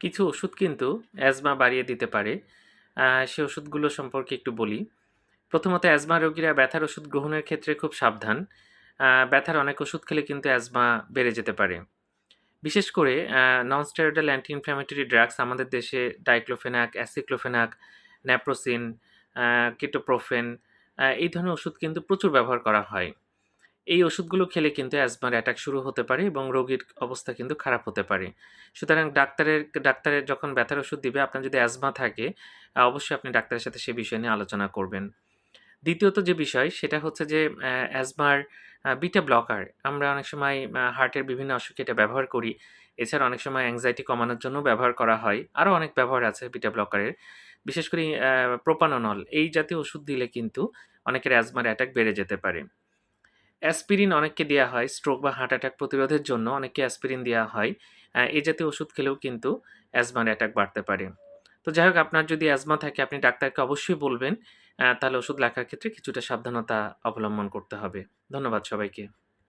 কিছু ওষুধ কিন্তু অ্যাজমা বাড়িয়ে দিতে পারে। সে ওষুধগুলো সম্পর্কে একটু বলি। প্রথমত অ্যাজমা রোগীরা ব্যথার ওষুধ গ্রহণের ক্ষেত্রে খুব সাবধান। ব্যথার অনেক ওষুধ খেলে কিন্তু অ্যাজমা বেড়ে যেতে পারে। বিশেষ করে non steroidal anti inflammatory drugs আমাদের দেশে ডাইক্লোফেনাক অ্যাসিক্লোফেনাক ন্যাপ্রোসিন কিটোপ্রোফেন এই ধরনের ওষুধ কিন্তু প্রচুর ব্যবহার করা হয়। এই ওষুধগুলো খেলে কিন্তু অ্যাজমার অ্যাটাক শুরু হতে পারে এবং রোগীর অবস্থা কিন্তু খারাপ হতে পারে। সুতরাং ডাক্তারের ডাক্তারের যখন ব্যথার ওষুধ দিবে, আপনার যদি অ্যাজমা থাকে অবশ্যই আপনি ডাক্তারের সাথে সে বিষয় নিয়ে আলোচনা করবেন। দ্বিতীয়ত যে বিষয়, সেটা হচ্ছে যে অ্যাজমার বিটা ব্লকার আমরা অনেক সময় হার্টের বিভিন্ন অসুখে এটা ব্যবহার করি। এছাড়া অনেক সময় অ্যাংজাইটি কমানোর জন্য ব্যবহার করা হয়। আরও অনেক ব্যবহার আছে বিটা ব্লকারের বিশেষ করে প্রোপানোনল এই জাতীয় ওষুধ দিলে কিন্তু অনেকের অ্যাজমার অ্যাটাক বেড়ে যেতে পারে। অ্যাসপিরিন অনেককে দেওয়া হয় স্ট্রোক বা হার্ট অ্যাটাক প্রতিরোধের জন্য অনেককে অ্যাসপিরিন দেওয়া হয়। এই জাতীয় ওষুধ খেলেও কিন্তু অ্যাজমার অ্যাটাক বাড়তে পারে। তো যাই হোক, আপনার যদি অ্যাজমা থাকে, আপনি ডাক্তারকে অবশ্যই বলবেন। তাহলে ওষুধ লেখার ক্ষেত্রে কিছুটা সাবধানতা অবলম্বন করতে হবে। ধন্যবাদ সবাইকে।